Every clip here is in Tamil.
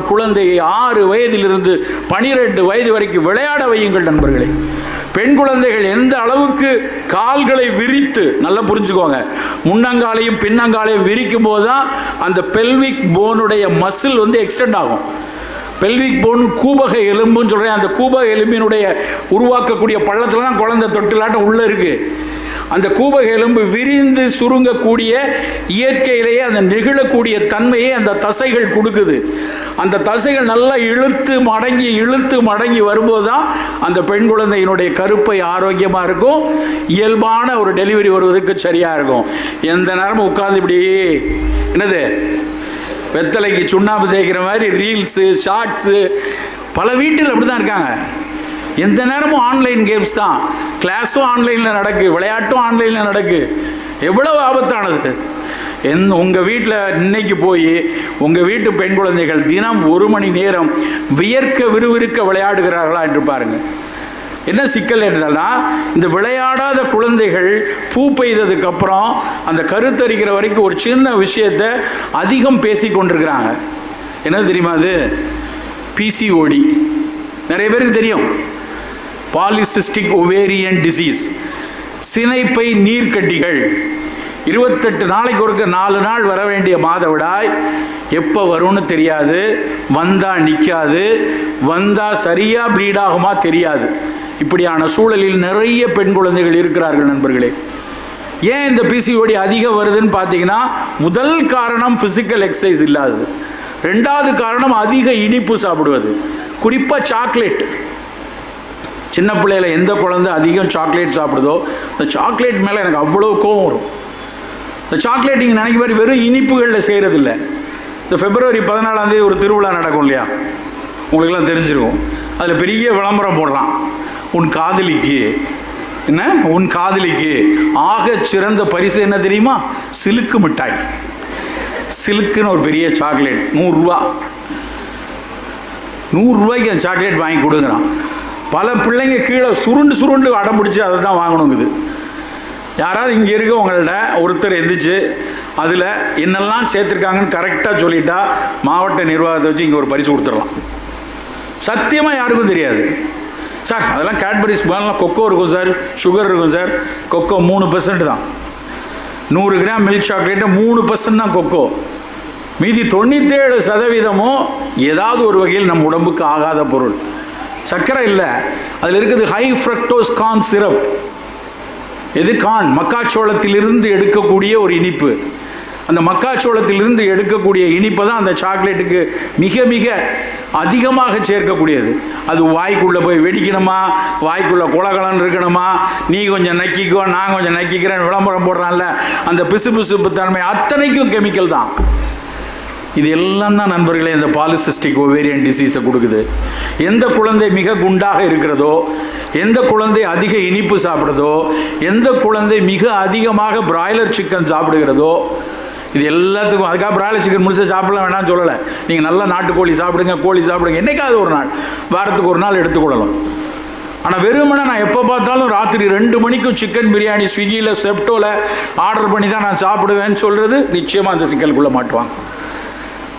குழந்தையை ஆறு வயதிலிருந்து பனிரெண்டு வயது வரைக்கும் விளையாட வையுங்கள் நண்பர்களே. பெண் குழந்தைகள் எந்த அளவுக்கு கால்களை விரித்து நல்லா புரிஞ்சுக்கோங்க. முன்னங்காலையும் பின்னங்காலையும் விரிக்கும் போது தான் அந்த பெல்விக் போனுடைய மசில் வந்து எக்ஸ்டெண்ட் ஆகும். பெல்விக் போன் கூபக எலும்புன்னு சொல்கிறேன் அந்த கூபக எலும்பினுடைய உருவாக்கக்கூடிய பள்ளத்தில் தான் குழந்தை தொட்டிலாட்டம் உள்ளே இருக்குது அந்த கூபக எலும்பு விரிந்து சுருங்கக்கூடிய இயற்கையிலேயே அந்த நெகிழக்கூடிய தன்மையை அந்த தசைகள் கொடுக்குது. அந்த தசைகள் நல்லா இழுத்து மடங்கி இழுத்து மடங்கி வரும்போது தான் அந்த பெண் குழந்தையினுடைய கருப்பை ஆரோக்கியமாக இருக்கும். இயல்பான ஒரு டெலிவரி வருவதற்கு சரியாக இருக்கும். எந்த நேரமும் உட்காந்து இப்படி என்னது வெத்தலைக்கு சுண்ணாம்பு தேய்க்கிற மாதிரி ரீல்ஸு ஷார்ட்ஸு பல வீட்டில் அப்படி தான் இருக்காங்க. எந்த நேரமும் ஆன்லைன் கேம்ஸ் தான். கிளாஸும் ஆன்லைனில் நடக்கு விளையாட்டும் ஆன்லைனில் நடக்கு. எவ்வளவு ஆபத்தானது. என் உங்கள் வீட்டில் இன்னைக்கு போய் உங்கள் வீட்டு பெண் குழந்தைகள் தினம் ஒரு மணி நேரம் வியர்க்க விறுவிறுக்க விளையாடுகிறார்களா என்று பாருங்கள் என்ன சிக்கல் என்றால்னா இந்த விளையாடாத குழந்தைகள் பூ பெய்ததுக்கு அப்புறம் அந்த கருத்தரிக்கிற வரைக்கும் ஒரு சின்ன விஷயத்தை அதிகம் பேசி கொண்டிருக்கிறாங்க. என்ன தெரியுமா அது? பிசிஓடி நிறைய பேருக்கு தெரியும். பாலிசிஸ்டிக் ஒவேரியன் டிசீஸ் சினைப்பை நீர்க்கட்டிகள். இருபத்தெட்டு நாளைக்கு ஒருக்க நாலு நாள் வர வேண்டிய மாதவிடாய் எப்போ வரும்னு தெரியாது. வந்தால் நிற்காது வந்தால் சரியாக ப்ளீட் ஆகுமா தெரியாது. இப்படியான சூழலில் நிறைய பெண் குழந்தைகள் இருக்கிறார்கள் நண்பர்களே. ஏன் இந்த பிசிஓடி அதிகம் வருதுன்னு பார்த்தீங்கன்னா முதல் காரணம் ஃபிசிக்கல் எக்ஸசைஸ் இல்லாதது. ரெண்டாவது காரணம் அதிக இனிப்பு சாப்பிடுவது. குறிப்பாக சாக்லேட் சின்ன பிள்ளையில எந்த குழந்தை அதிகம் சாக்லேட் சாப்பிடுதோ அந்த சாக்லேட் மேலே எனக்கு அவ்வளோ கோவம் வரும். இந்த சாக்லேட் நீங்கள் நினைக்க மாதிரி வெறும் இனிப்புகளில் செய்கிறது இல்லை இந்த பிப்ரவரி பதினாலாம் தேதி ஒரு திருவிழா நடக்கும் இல்லையா? உங்களுக்கெல்லாம் தெரிஞ்சிருக்கும். அதில் பெரிய விளம்பரம் போடலாம். உன் காதலிக்கு என்ன? உன் காதலிக்கு ஆக சிறந்த பரிசு என்ன தெரியுமா? சிலுக்கு மிட்டாய். சிலுக்குன்னு ஒரு பெரிய சாக்லேட் நூறுரூவா. நூறுரூவாய்க்கு அந்த சாக்லேட் வாங்கி கொடுக்குறான் பல பிள்ளைங்க கீழே சுருண்டு சுருண்டு அடம் பிடிச்சி அதை தான் வாங்கணுங்குது. யாராவது இங்கே இருக்கவங்கள்ட்ட ஒருத்தர் எந்திரிச்சு அதில் என்னெல்லாம் சேர்த்துருக்காங்கன்னு கரெக்டாக சொல்லிட்டா மாவட்ட நிர்வாகத்தை வச்சு இங்கே ஒரு பரிசு கொடுத்துடலாம். சத்தியமாக யாருக்கும் தெரியாது. சார் அதெல்லாம் கேட்பரிஸ் மேலாம் கொக்கோ இருக்கும் சார் சுகர் இருக்கும் சார். கொக்கோ மூணு பர்சன்ட் தான். நூறு கிராம் மில்க் சாக்லேட்டு மூணு பர்சன்ட் தான் கொக்கோ மீதி தொண்ணூற்றேழு சதவீதமும் ஏதாவது ஒரு வகையில் நம் உடம்புக்கு ஆகாத பொருள். சர்க்கரை இல்லை. அதில் இருக்குது ஹை ஃப்ரக்டோஸ் கான் சிரப் எது கான் மக்காச்சோளத்திலிருந்து எடுக்கக்கூடிய ஒரு இனிப்பு. அந்த மக்காச்சோளத்திலிருந்து எடுக்கக்கூடிய இனிப்பை தான் அந்த சாக்லேட்டுக்கு மிக மிக அதிகமாக சேர்க்கக்கூடியது. அது வாய்க்குள்ளே போய் வெடிக்கணுமா? வாய்க்குள்ளே குலகலன் இருக்கணுமா? நீ கொஞ்சம் நக்கிக்கோ நான் கொஞ்சம் நக்கிக்கிறேன் விளம்பரம் போடுறான்ல. அந்த பிசு பிசுப்பு தன்மை அத்தனைக்கும் கெமிக்கல் தான். இது எல்லாம் தான் நண்பர்களே இந்த பாலிசிஸ்டிக் ஒவேரியன் டிசீஸை கொடுக்குது. எந்த குழந்தை மிக குண்டாக இருக்கிறதோ எந்த குழந்தை அதிக இனிப்பு சாப்பிடுதோ எந்த குழந்தை மிக அதிகமாக பிராய்லர் சிக்கன் சாப்பிடுகிறதோ இது எல்லாத்துக்கும் அதுக்காக பிராய்லர் சிக்கன் முடிச்சு சாப்பிடலாம் வேணாம்னு சொல்லலை. நீங்கள் நல்லா நாட்டுக்கோழி சாப்பிடுங்க கோழி சாப்பிடுங்க என்னைக்காவது ஒரு நாள் வாரத்துக்கு ஒரு நாள் எடுத்துக்கொள்ளலாம். ஆனால் வெறுமனை நான் எப்போ பார்த்தாலும் ராத்திரி ரெண்டு மணிக்கும் சிக்கன் பிரியாணி ஸ்விக்கியில் செப்டோவில் ஆர்டர் பண்ணி தான் நான் சாப்பிடுவேன்னு சொல்கிறது நிச்சயமாக அந்த சிக்கலுக்குள்ளே மாட்டுவாங்க.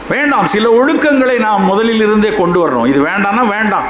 வேண்டாம் சில ஒழுக்கங்களை நாம் முதலில் இருந்தே கொண்டு வரணும். இது வேண்டாம்னா வேண்டாம்.